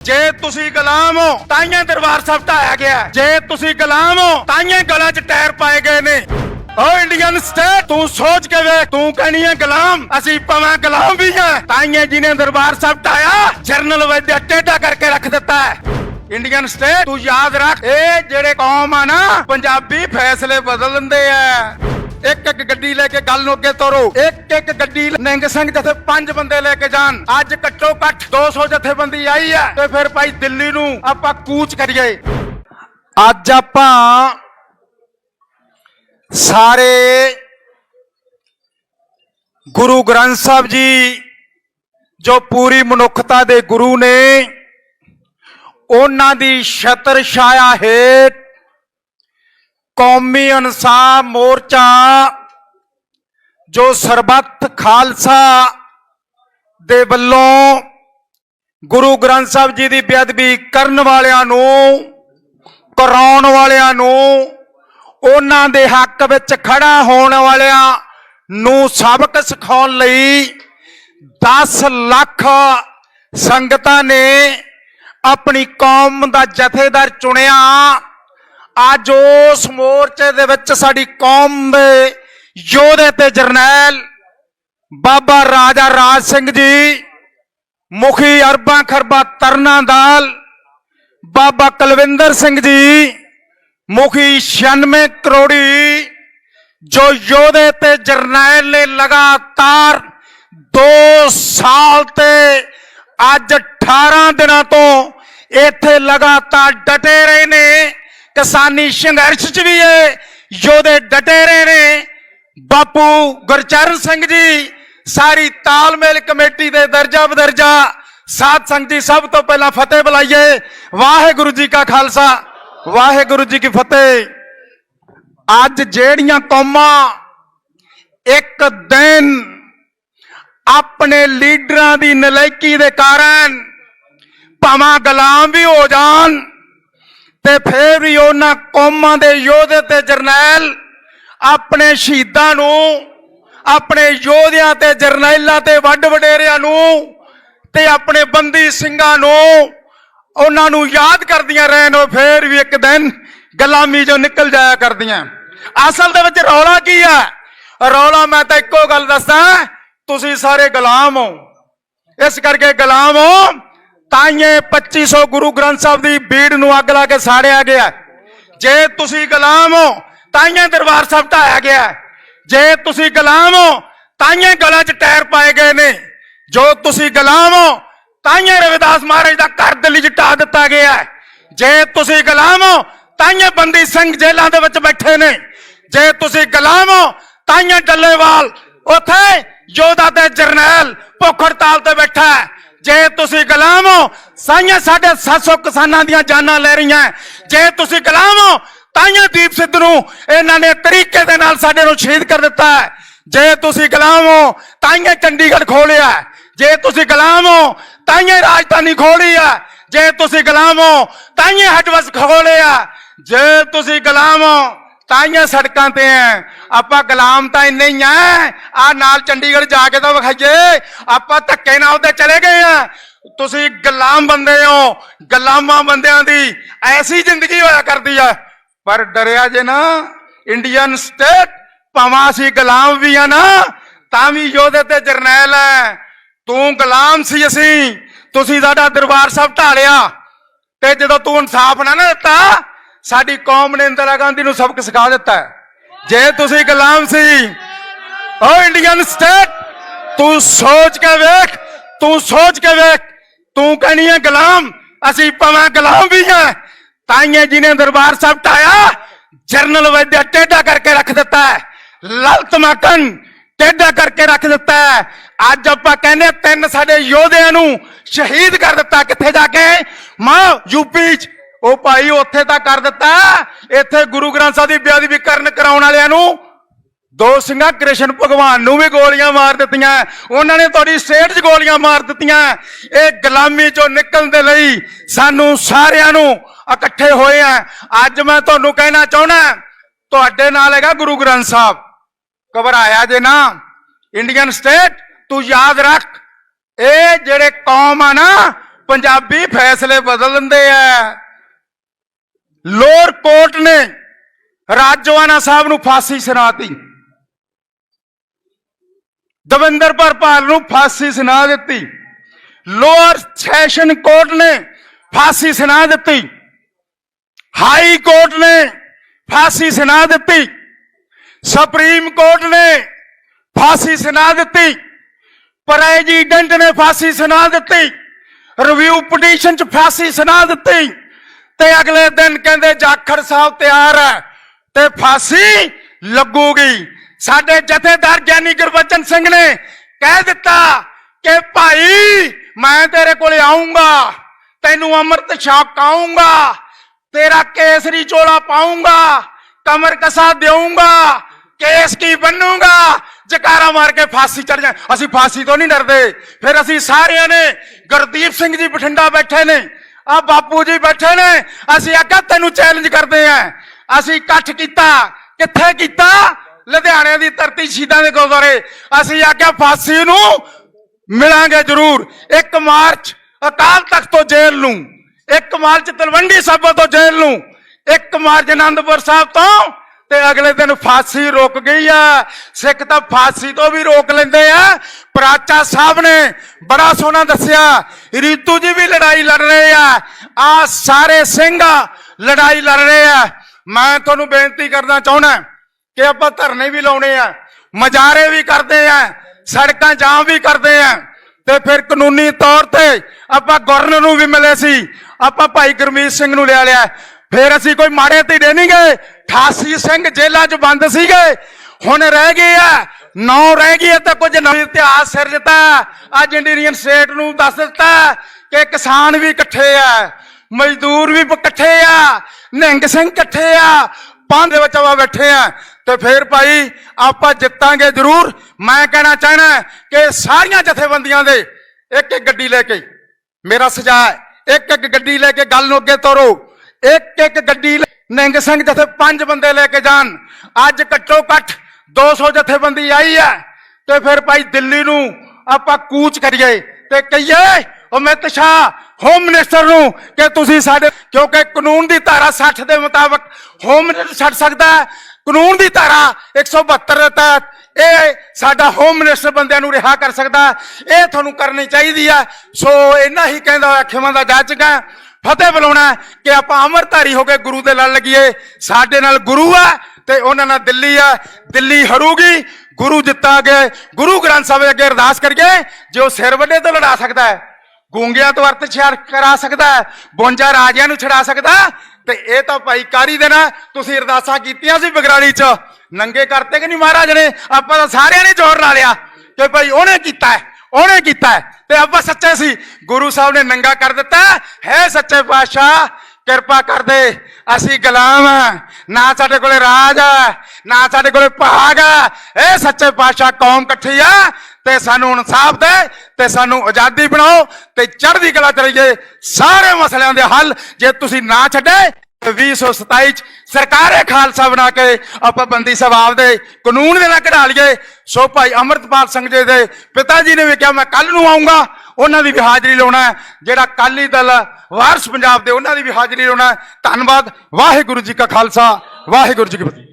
ਜੇ ਤੁਸੀਂ ਗੁਲਾਮ ਹੋ ਤਾਈਆਂ ਦਰਬਾਰ ਸਾਹਿਬ ਢਾਇਆ ਗਿਆ ਜੇ ਤੁਸੀਂ ਗੁਲਾਮ ਹੋ ਤਾਈਆਂ ਗਲਾਂ 'ਚ ਟਾਇਰ ਪਾਏ ਗਏ ਨੇ। ਓ ਇੰਡੀਅਨ ਸਟੇਟ, ਤੂੰ ਸੋਚ ਕੇ ਵੇਖ, ਤੂੰ ਕਹਿਣੀ ਹੈ ਗੁਲਾਮ, ਅਸੀਂ ਭਾਵੇਂ ਗੁਲਾਮ ਵੀ ਹਾਂ ਤਾਈਆਂ ਜੀ ਨੇ ਦਰਬਾਰ ਸਾਹਿਬ ਢਾਇਆ, ਜਰਨਲ ਵੈਦਿਆ ਟੇਢਾ ਕਰਕੇ ਰੱਖ ਦਿੱਤਾ ਹੈ। ਇੰਡੀਅਨ ਸਟੇਟ, ਤੂੰ ਯਾਦ ਰੱਖ, ਇਹ ਜਿਹੜੇ ਕੌਮ ਆ ਨਾ, ਪੰਜਾਬੀ ਫੈਸਲੇ ਬਦਲ ਦਿੰਦੇ ਆ। ਇੱਕ ਇੱਕ ਗੱਡੀ ਲੈ ਕੇ ਗੱਲ ਨੂੰ ਅੱਗੇ ਤੋਰੋ। ਇੱਕ ਇੱਕ ਗੱਡੀ ਨਿੰਗ ਸਿੰਘ ਜਥੇ ਪੰਜ ਬੰਦੇ ਲੈ ਕੇ ਜਾਣ। ਅੱਜ ਘੱਟੋ ਘੱਟ 200 ਜਥੇਬੰਦੀ ਆਈ ਹੈ ਤੇ ਫਿਰ ਭਾਈ ਦਿੱਲੀ ਨੂੰ ਆਪਾਂ ਕੂਚ ਕਰੀਏ। ਅੱਜ ਆਪਾਂ ਸਾਰੇ ਗੁਰੂ ਗ੍ਰੰਥ ਸਾਹਿਬ ਜੀ, ਜੋ ਪੂਰੀ ਮਨੁੱਖਤਾ ਦੇ ਗੁਰੂ ਨੇ, ਉਹਨਾਂ ਦੀ ਛਤਰ ਛਾਇਆ ਹੇਠ ਕੌਮੀ ਇਨਸਾਫ ਮੋਰਚਾ, ਜੋ ਸਰਬੱਤ ਖਾਲਸਾ ਦੇ ਵੱਲੋਂ ਗੁਰੂ ਗ੍ਰੰਥ ਸਾਹਿਬ ਜੀ ਦੀ ਬੇਅਦਬੀ ਕਰਨ ਵਾਲਿਆਂ ਨੂੰ, ਕਰਾਉਣ ਵਾਲਿਆਂ ਨੂੰ, ਉਹਨਾਂ ਦੇ ਹੱਕ ਵਿੱਚ ਖੜਾ ਹੋਣ ਵਾਲਿਆਂ ਨੂੰ ਸਬਕ ਸਿਖਾਉਣ ਲਈ 10 ਲੱਖ ਸੰਗਤਾਂ ਨੇ ਆਪਣੀ ਕੌਮ ਦਾ ਜਥੇਦਾਰ ਚੁਣਿਆ। ਅੱਜ ਉਸ ਮੋਰਚੇ ਦੇ ਵਿੱਚ ਸਾਡੀ ਕੌਮ ਦੇ ਯੋਧੇ ਤੇ ਜਰਨੈਲ ਬਾਬਾ ਰਾਜਾ ਰਾਜ ਸਿੰਘ ਜੀ, ਮੁਖੀ ਅਰਬਾਂ ਖਰਬਾਂ ਤਰਨਾ ਦਾਲ, ਬਾਬਾ ਕੁਲਵਿੰਦਰ ਸਿੰਘ ਜੀ, ਮੁਖੀ 96 ਕਰੋੜੀ, ਜੋ ਯੋਧੇ ਤੇ ਜਰਨੈਲ ਨੇ ਲਗਾਤਾਰ 2 ਸਾਲ ਤੇ ਅੱਜ 18 ਦਿਨਾਂ ਤੋਂ ਇੱਥੇ ਲਗਾਤਾਰ ਡਟੇ ਰਹੇ ਨੇ। ਕਿਸਾਨੀ ਸੰਘਰਸ਼ 'ਚ ਵੀ ਇਹ ਯੋਧੇ ਡਟੇ ਰਹੇ ਨੇ। ਬਾਪੂ ਗੁਰਚਰਨ ਸਿੰਘ ਜੀ, ਸਾਰੀ ਤਾਲਮੇਲ ਕਮੇਟੀ ਦੇ ਦਰਜਾ ਬਦਰਜਾ, ਸਾਧ ਸੰਗਤ ਜੀ ਸਭ ਤੋਂ ਪਹਿਲਾਂ ਫਤਿਹ ਬੁਲਾਈਏ। ਵਾਹਿਗੁਰੂ ਜੀ ਕਾ ਖਾਲਸਾ, ਵਾਹਿਗੁਰੂ ਜੀ ਕੀ ਫਤਿਹ। ਅੱਜ ਜਿਹੜੀਆਂ ਕੌਮਾਂ ਇੱਕ ਦਿਨ ਆਪਣੇ ਲੀਡਰਾਂ ਦੀ ਨਲਾਇਕੀ ਦੇ ਕਾਰਨ ਭਾਵਾਂ ਗੁਲਾਮ ਵੀ ਹੋ ਜਾਣ ਤੇ ਫੇਰ ਵੀ ਉਹਨਾਂ ਕੌਮਾਂ ਦੇ ਯੋਧੇ ਤੇ ਜਰਨੈਲ ਆਪਣੇ ਸ਼ਹੀਦਾਂ ਨੂੰ, ਆਪਣੇ ਯੋਧਿਆਂ ਤੇ ਜਰਨੈਲਾਂ ਤੇ ਵੱਡ ਵਡੇਰਿਆਂ ਨੂੰ ਤੇ ਆਪਣੇ ਬੰਦੀ ਸਿੰਘਾਂ ਨੂੰ ਉਹਨਾਂ ਨੂੰ ਯਾਦ ਕਰਦੀਆਂ ਰਹਿਣ, ਉਹ ਫੇਰ ਵੀ ਇੱਕ ਦਿਨ ਗੁਲਾਮੀ ਚੋਂ ਨਿਕਲ ਜਾਇਆ ਕਰਦੀਆਂ। ਅਸਲ ਦੇ ਵਿੱਚ ਰੌਲਾ ਕੀ ਹੈ ਰੌਲਾ ਮੈਂ ਤਾਂ ਇੱਕੋ ਗੱਲ ਦੱਸਾਂ, ਤੁਸੀਂ ਸਾਰੇ ਗੁਲਾਮ ਹੋ। ਇਸ ਕਰਕੇ ਗੁਲਾਮ ਹੋ ਤਾਈਏ 2500 ਗੁਰੂ ਗ੍ਰੰਥ ਸਾਹਿਬ ਦੀ ਬੀੜ ਨੂੰ ਅੱਗ ਲਾ ਕੇ ਸਾੜਿਆ ਗਿਆ ਜੇ ਤੁਸੀਂ ਗੁਲਾਮ ਹੋ ਤਾਈਏ ਦਰਬਾਰ ਸਾਹਿਬ ਢਾਇਆ ਗਿਆ ਜੇ ਤੁਸੀਂ ਗੁਲਾਮ ਹੋ ਤਾਈਏ ਗਲਾਂ 'ਚ ਟਾਇਰ ਪਾਏ ਗਏ ਨੇ। ਜੋ ਤੁਸੀਂ ਗੁਲਾਮ ਹੋ ਤਾਈਏ ਰਵਿਦਾਸ ਮਹਾਰਾਜ ਦਾ ਘਰ ਦਿੱਲੀ 'ਚ ਢਾ ਦਿੱਤਾ ਗਿਆ ਹੈ। ਜੇ ਤੁਸੀਂ ਗੁਲਾਮ ਹੋ ਤਾਈਏ ਬੰਦੀ ਸਿੰਘ ਜੇਲ੍ਹਾਂ ਦੇ ਵਿੱਚ ਬੈਠੇ ਨੇ। ਜੇ ਤੁਸੀਂ ਗੁਲਾਮ ਹੋ ਤਾਈਏ ਡੱਲੇਵਾਲ, ਉਥੇ ਯੋਧਾ ਤੇ ਜਰਨੈਲ ਭੁੱਖ ਹੜਤਾਲ ਤੇ ਬੈਠਾ ਹੈ। ਜੇ ਤੁਸੀਂ ਗੁਲਾਮ ਹੋ, ਸਾਈਆਂ ਸਾਡੇ 700 ਕਿਸਾਨਾਂ ਦੀਆਂ ਜਾਨਾਂ ਲੈ ਰਹੀਆਂ ਜੇ ਤੁਸੀਂ ਗੁਲਾਮ ਹੋ ਤਾਈਆਂ ਦੀਪ ਸਿੱਧ ਨੂੰ ਇਹਨਾਂ ਨੇ ਤਰੀਕੇ ਦੇ ਨਾਲ ਸਾਡੇ ਨੂੰ ਸ਼ਹੀਦ ਕਰ ਦਿੱਤਾ ਹੈ ਜੇ ਤੁਸੀਂ ਗੁਲਾਮ ਹੋ ਤਾਈਆਂ ਚੰਡੀਗੜ੍ਹ ਖੋਲਿਆ ਜੇ ਤੁਸੀਂ ਗੁਲਾਮ ਹੋ ਤਾਈਆਂ ਰਾਜਧਾਨੀ ਖੋਲੀ ਆ ਜੇ ਤੁਸੀਂ ਗੁਲਾਮ ਹੋ ਤਾਈਆਂ ਹਟਵਸ ਖੋਲਿਆ ਜੇ ਤੁਸੀਂ ਗੁਲਾਮ ਹੋ ਤਾਈਆਂ ਸੜਕਾਂ ਤੇ ਐ। ਆਪਾਂ ਗੁਲਾਮ ਤਾਂ ਇੰਨੇ ਹੀ ਆ। ਆ ਨਾਲ ਚੰਡੀਗੜ੍ਹ ਜਾ ਕੇ ਤਾਂ ਵਿਖਾਈਏ। ਆਪਾਂ ਧੱਕੇ ਨਾਲ ਉਹਦੇ ਚਲੇ ਗਏ ਆ। ਤੁਸੀਂ ਗੁਲਾਮ ਬੰਦੇ ਹੋ। ਗੁਲਾਮਾਂ ਬੰਦਿਆਂ ਦੀ ਐਸੀ ਜ਼ਿੰਦਗੀ ਹੋਇਆ ਕਰਦੀ ਆ। ਪਰ ਡਰਿਆ ਜੇ ਨਾ ਇੰਡੀਅਨ ਸਟੇਟ ਭਾਵਾਂ ਅਸੀਂ ਗੁਲਾਮ ਵੀ ਆ ਨਾ, ਤਾਂ ਵੀ ਯੋਧੇ ਤੇ ਜਰਨੈਲ ਐ। ਤੂੰ ਗੁਲਾਮ ਸੀ ਅਸੀਂ। ਤੁਸੀਂ ਸਾਡਾ ਦਰਬਾਰ ਸਾਹਿਬ ਢਾਲਿਆ। ਤੇ ਜਦੋਂ ਤੂੰ ਇਨਸਾਫ ਨਾ ਨਾ ਦਿੱਤਾ ਸਾਡੀ ਕੌਮ ਨੇ ਇੰਦਰਾ ਗਾਂਧੀ ਨੂੰ ਸਬਕ ਸਿਖਾ ਦਿੱਤਾ ਜੇ ਤੁਸੀਂ ਗੁਲਾਮ ਸੀ ਓ ਇੰਡੀਅਨ ਸਟੇਟ ਤੂੰ ਸੋਚ ਕੇ ਵੇਖ, ਤੂੰ ਸੋਚ ਕੇ ਵੇਖ, ਤੂੰ ਕਹਿਣੀ ਹੈ ਗੁਲਾਮ, ਅਸੀਂ ਭਾਵੇਂ ਗੁਲਾਮ ਵੀ ਹਾਂ। ਤਾਈਏ ਜੀ ਨੇ ਦਰਬਾਰ ਸਾਹਿਬ ਢਾਇਆ, ਜਰਨਲ ਵੈਦਿਆ ਟੇਢਾ ਕਰਕੇ ਰੱਖ ਦਿੱਤਾ ਹੈ। ਲਲਤ ਮਾਕਨ, ਟੇਢਾ ਕਰਕੇ ਰੱਖ ਦਿੱਤਾ ਹੈ। ਅੱਜ ਆਪਾਂ ਕਹਿੰਦੇ ਤਿੰਨ ਸਾਡੇ ਯੋਧਿਆਂ ਨੂੰ ਸ਼ਹੀਦ ਕਰ ਦਿੱਤਾ। ਕਿੱਥੇ ਜਾ ਕੇ? ਮਾਂ ਯੂਪੀ ਚ ਉਹ ਭਾਈ ਉੱਥੇ ਤਾਂ ਕਰ ਦਿੱਤਾ। ਇੱਥੇ ਗੁਰੂ ਗ੍ਰੰਥ ਸਾਹਿਬ ਦੀ ਬੇਅਦਬੀ ਕਰਨ ਕਰਾਉਣ ਵਾਲਿਆਂ ਨੂੰ ਦੋ ਸਿੰਘਾਂ ਕ੍ਰਿਸ਼ਨ ਭਗਵਾਨ ਨੂੰ ਵੀ ਗੋਲੀਆਂ ਮਾਰ ਦਿੱਤੀਆਂ। ਉਹਨਾਂ ਨੇ ਤੁਹਾਡੀ ਸਟੇਟ 'ਚ ਗੋਲੀਆਂ ਮਾਰ ਦਿੱਤੀਆਂ। ਇਹ ਗੁਲਾਮੀ ਚੋਂ ਨਿਕਲਣ ਦੇ ਲਈ ਸਾਨੂੰ ਸਾਰਿਆਂ ਨੂੰ ਇਕੱਠੇ ਹੋਏ ਆ। ਅੱਜ ਮੈਂ ਤੁਹਾਨੂੰ ਕਹਿਣਾ ਚਾਹਣਾ ਤੁਹਾਡੇ ਨਾਲ ਹੈਗਾ ਗੁਰੂ ਗ੍ਰੰਥ ਸਾਹਿਬ। ਘਬਰਾਇਆ ਜੇ ਨਾ। ਇੰਡੀਅਨ ਸਟੇਟ ਤੂੰ ਯਾਦ ਰੱਖ, ਇਹ ਜਿਹੜੇ ਕੌਮ ਆ ਨਾ, ਪੰਜਾਬੀ ਫੈਸਲੇ ਬਦਲ ਦਿੰਦੇ ਆ। ਲੋਅਰ ਕੋਰਟ ਨੇ ਰਾਜਵਾਨਾ ਸਾਹਿਬ ਨੂੰ ਫਾਂਸੀ ਸੁਣਾਤੀ ਦਵਿੰਦਰ ਭਰਪਾਲ ਨੂੰ ਫਾਂਸੀ ਸੁਣਾ ਦਿੱਤੀ। ਲੋਅਰ ਸੈਸ਼ਨ ਕੋਰਟ ਨੇ ਫਾਂਸੀ ਸੁਣਾ ਦਿੱਤੀ। ਹਾਈ ਕੋਰਟ ਨੇ ਫਾਂਸੀ ਸੁਣਾ ਦਿੱਤੀ। ਸੁਪਰੀਮ ਕੋਰਟ ਨੇ ਫਾਂਸੀ ਸੁਣਾ ਦਿੱਤੀ। ਪ੍ਰੈਜ਼ੀਡੈਂਟ ਨੇ ਫਾਂਸੀ ਸੁਣਾ ਦਿੱਤੀ। ਰਿਵਿਊ ਪਟੀਸ਼ਨ ਚ ਫਾਂਸੀ ਸੁਣਾ ਦਿੱਤੀ। ਤੇ ਅਗਲੇ ਦਿਨ ਕਹਿੰਦੇ ਜਾਖੜ ਸਾਹਿਬ ਤਿਆਰ ਹੈ ਤੇ ਫਾਂਸੀ ਲੱਗੂਗੀ। ਸਾਡੇ ਜਥੇਦਾਰ ਗਿਆਨੀ ਗੁਰਬਚਨ ਸਿੰਘ ਨੇ ਕਹਿ ਦਿੱਤਾ ਕਿ ਭਾਈ, ਮੈਂ ਤੇਰੇ ਕੋਲੇ ਆਉਂਗਾ ਤੈਨੂੰ ਅੰਮ੍ਰਿਤ ਛਕਾਉਂਗਾ ਤੇਰਾ ਕੇਸਰੀ ਚੋਲਾ ਪਾਉਂਗਾ ਕਮਰ ਕਸਾ ਦੇਊਂਗਾ, ਕੇਸ ਕੀ ਬਣੂਗਾ ਜਕਾਰਾ ਮਾਰ ਕੇ ਫਾਂਸੀ ਚੜ ਜਾ ਅਸੀਂ ਫਾਂਸੀ ਤੋਂ ਨਹੀਂ ਡਰਦੇ। ਫਿਰ ਅਸੀਂ ਸਾਰਿਆਂ ਨੇ ਗੁਰਦੀਪ ਸਿੰਘ ਜੀ ਬਠਿੰਡਾ ਬੈਠੇ ਨੇ। ਆ ਬਾਪੂ ਜੀ ਬੈਠੇ ਨੇ। ਅਸੀਂ ਆਖਿਆ ਤੈਨੂੰ ਚੈਲੰਜ ਕਰਦੇ ਆਂ। ਅਸੀਂ ਇਕੱਠ ਕੀਤਾ। ਕਿੱਥੇ ਕੀਤਾ? ਲੁਧਿਆਣੇ ਦੀ ਧਰਤੀ ਸ਼ਹੀਦਾਂ ਦੇ ਗੁਰਦੁਆਰੇ। ਅਸੀਂ ਆਖਿਆ ਫਾਂਸੀ ਨੂੰ ਮਿਲਾਂਗੇ ਜ਼ਰੂਰ। 1 ਮਾਰਚ ਅਕਾਲ ਤਖਤ ਤੋਂ ਜੇਲ੍ਹ ਨੂੰ। 1 ਮਾਰਚ ਤਲਵੰਡੀ ਸਾਬੋ ਤੋਂ ਜੇਲ੍ਹ ਨੂੰ। 1 ਮਾਰਚ ਅਨੰਦਪੁਰ ਸਾਹਿਬ ਤੋਂ ਤੇ ਅਗਲੇ ਦਿਨ ਫਾਂਸੀ ਰੁਕ ਗਈ ਆ। ਸਿੱਖ ਤਾਂ ਫਾਂਸੀ ਤੋਂ ਵੀ ਰੋਕ ਲੈਂਦੇ ਆ। ਪ੍ਰਾਚਾ ਸਾਹਿਬ ਨੇ ਬੜਾ ਸੋਹਣਾ ਦੱਸਿਆ, ਰੀਤੂ ਜੀ ਵੀ ਲੜਾਈ ਲੜ ਰਹੇ ਆ। ਆ ਸਾਰੇ ਸਿੰਘ ਲੜਾਈ ਲੜ ਰਹੇ ਆ। ਮੈਂ ਤੁਹਾਨੂੰ ਬੇਨਤੀ ਕਰਨਾ ਚਾਹੁੰਦਾ ਕਿ ਆਪਾਂ ਧਰਨੇ ਵੀ ਲਾਉਣੇ ਆ, ਮਜਾਰੇ ਵੀ ਕਰਦੇ ਆ, ਸੜਕਾਂ ਜਾਮ ਵੀ ਕਰਦੇ ਆ। ਤੇ ਫਿਰ ਕਾਨੂੰਨੀ ਤੌਰ ਤੇ ਆਪਾਂ ਗਵਰਨਰ ਨੂੰ ਵੀ ਮਿਲੇ ਸੀ। ਆਪਾਂ ਭਾਈ ਗੁਰਮੀਤ ਸਿੰਘ ਨੂੰ ਲਿਆ ਲਿਆ। ਫੇਰ ਅਸੀਂ ਕੋਈ ਮਾੜੇ ਧੀੜੇ ਨਹੀਂ ਗਏ 88 ਸਿੰਘ ਜੇਲ੍ਹਾਂ 'ਚ ਬੰਦ ਸੀਗੇ। ਹੁਣ ਰਹਿ ਗਏ ਆ। ਨੌ ਰਹਿ ਗਏ ਤਾਂ ਕੁਝ ਨਵੀਂ ਇਤਿਹਾਸ ਸਿਰਜਤਾ ਅੱਜ ਇੰਡੀਅਨ ਸਟੇਟ ਨੂੰ ਦੱਸ ਦਿੱਤਾ ਕਿ ਕਿਸਾਨ ਵੀ ਇਕੱਠੇ ਆ, ਮਜ਼ਦੂਰ ਵੀ ਇਕੱਠੇ ਆ, ਨਿਹੰਗ ਸਿੰਘ ਇਕੱਠੇ ਆ, ਪੰਜ ਦੇ ਵਿੱਚ ਆਪਾਂ ਬੈਠੇ ਆ। ਤੇ ਫੇਰ ਭਾਈ ਆਪਾਂ ਜਿੱਤਾਂਗੇ ਜ਼ਰੂਰ। ਮੈਂ ਕਹਿਣਾ ਚਾਹਣਾ ਕਿ ਸਾਰੀਆਂ ਜਥੇਬੰਦੀਆਂ ਦੇ ਇੱਕ ਇੱਕ ਗੱਡੀ ਲੈ ਕੇ ਮੇਰਾ ਸੁਝਾਅ ਇੱਕ ਇੱਕ ਗੱਡੀ ਲੈ ਕੇ ਗੱਲ ਨੂੰ ਅੱਗੇ ਤੋਰੋ। ਇੱਕ ਇੱਕ ਗੱਡੀ ਨਿੰਗ ਸਿੰਘ ਜਥੇ ਪੰਜ ਬੰਦੇ ਲੈ ਕੇ ਜਾਣ। ਅੱਜ ਘੱਟੋ ਘੱਟ 200 ਜਥੇਬੰਦੀ ਆਈ ਹੈ। ਤੇ ਫਿਰ ਭਾਈ ਦਿੱਲੀ ਨੂੰ ਆਪਾਂ ਕੂਚ ਕਰੀਏ ਤੇ ਕਹੀਏ, ਅਮਿਤ ਸ਼ਾਹ ਹੋਮ ਮਿਨਿਸਟਰ ਨੂੰ ਕਿ ਤੁਸੀਂ ਸਾਡੇ ਕਿਉਂਕਿ ਕਾਨੂੰਨ ਦੀ ਧਾਰਾ 60 ਦੇ ਮੁਤਾਬਕ ਹੋਮ ਮਿਨਿਸਟਰ ਛੱਡ ਸਕਦਾ ਕਾਨੂੰਨ ਦੀ ਧਾਰਾ 172 ਦੇ ਤਹਿਤ ਇਹ ਸਾਡਾ ਹੋਮ ਮਿਨਿਸਟਰ ਬੰਦਿਆਂ ਨੂੰ ਰਿਹਾ ਕਰ ਸਕਦਾ ਇਹ ਤੁਹਾਨੂੰ ਕਰਨੀ ਚਾਹੀਦੀ ਆ ਸੋ ਇੰਨਾ ਹੀ ਕਹਿੰਦਾ ਹੋਇਆ ਖਿਮਾ ਦਾ ਜਾਚਕ ਹੈ। ਫਤਿਹ ਬੁਲਾਉਣਾ ਹੈ ਕਿ ਆਪਾਂ ਅਮਰਧਾਰੀ ਹੋ ਕੇ ਗੁਰੂ ਦੇ ਲੜ ਲੱਗੀਏ। ਸਾਡੇ ਨਾਲ ਗੁਰੂ ਆ ਤੇ ਉਹਨਾਂ ਨਾਲ ਦਿੱਲੀ ਆ। ਦਿੱਲੀ ਹਰੂਗੀ, ਗੁਰੂ ਜਿੱਤਾਂਗੇ ਗੁਰੂ ਗ੍ਰੰਥ ਸਾਹਿਬ ਅੱਗੇ ਅਰਦਾਸ ਕਰੀਏ, ਜੇ ਉਹ ਸਿਰ ਵੱਡੇ ਤੋਂ ਲੜਾ ਸਕਦਾ ਹੈ, ਗੂੰਗਿਆਂ ਤੋਂ ਅਰਥ ਛਿਆਰ ਕਰਾ ਸਕਦਾ ਹੈ 52 ਰਾਜਿਆਂ ਨੂੰ ਛਡਾ ਸਕਦਾ ਤੇ ਇਹ ਤਾਂ ਭਾਈ ਕਾਰੀ ਦੇ ਨਾ ਤੁਸੀਂ ਅਰਦਾਸਾਂ ਕੀਤੀਆਂ ਸੀ ਬਗਰਾੜੀ 'ਚ। ਨੰਗੇ ਕਰਤੇ ਕਿ ਨਹੀਂ ਮਹਾਰਾਜ ਨੇ? ਆਪਾਂ ਤਾਂ ਸਾਰਿਆਂ ਨੇ ਜ਼ੋਰ ਲਾ ਲਿਆ ਕਿ ਭਾਈ ਉਹਨੇ ਕੀਤਾ ਉਹਨੇ ਕੀਤਾ ਤੇ ਆਪਾਂ ਸੱਚੇ ਸੀ। ਗੁਰੂ ਸਾਹਿਬ ਨੇ ਨੰਗਾ ਕਰ ਦਿੱਤਾ। ਹੈ ਸੱਚੇ ਪਾਤਸ਼ਾਹ, ਕਿਰਪਾ ਕਰ ਦੇ। ਅਸੀਂ ਗੁਲਾਮ ਹਾਂ ਨਾ ਸਾਡੇ ਕੋਲੇ ਰਾਜ ਹੈ ਨਾ ਸਾਡੇ ਕੋਲੇ ਭਾਗ ਹੈ ਇਹ ਸੱਚੇ ਪਾਤਸ਼ਾਹ, ਕੌਮ ਇਕੱਠੀ ਆ। ਤੇ ਸਾਨੂੰ ਇਨਸਾਫ ਦੇ। ਤੇ ਸਾਨੂੰ ਆਜ਼ਾਦੀ ਬਣਾਓ। ਤੇ ਚੜ੍ਹਦੀ ਕਲਾ ਚਲੀਏ ਸਾਰੇ ਮਸਲਿਆਂ ਦੇ ਹੱਲ ਜੇ ਤੁਸੀਂ ਨਾ ਛੱਡੇ 2027 ਚ ਸਰਕਾਰੇ ਖਾਲਸਾ ਬਣਾ ਕੇ ਆਪਾਂ ਬੰਦੀ ਸਾਹਿਬ ਆਪਦੇ ਕਾਨੂੰਨ ਦੇ ਨਾਲ ਕਢਾ ਲਈਏ। ਸੋ ਭਾਈ ਅਮਰਤਪਾਲ ਸਿੰਘ ਜੀ ਦੇ ਪਿਤਾ ਜੀ ਨੇ ਵੀ ਕਿਹਾ, ਮੈਂ ਕੱਲ ਨੂੰ ਆਉਂਗਾ ਉਹਨਾਂ ਦੀ ਵੀ ਹਾਜ਼ਰੀ ਲਾਉਣਾ ਜਿਹੜਾ ਕਾਲੀ ਦਲ ਵਾਰਸ ਪੰਜਾਬ ਦੇ, ਉਹਨਾਂ ਦੀ ਵੀ ਹਾਜ਼ਰੀ ਲਾਉਣਾ ਧੰਨਵਾਦ। ਵਾਹਿਗੁਰੂ ਜੀ ਕਾ ਖਾਲਸਾ, ਵਾਹਿਗੁਰੂ ਜੀ ਕੀ ਫਤਿਹ।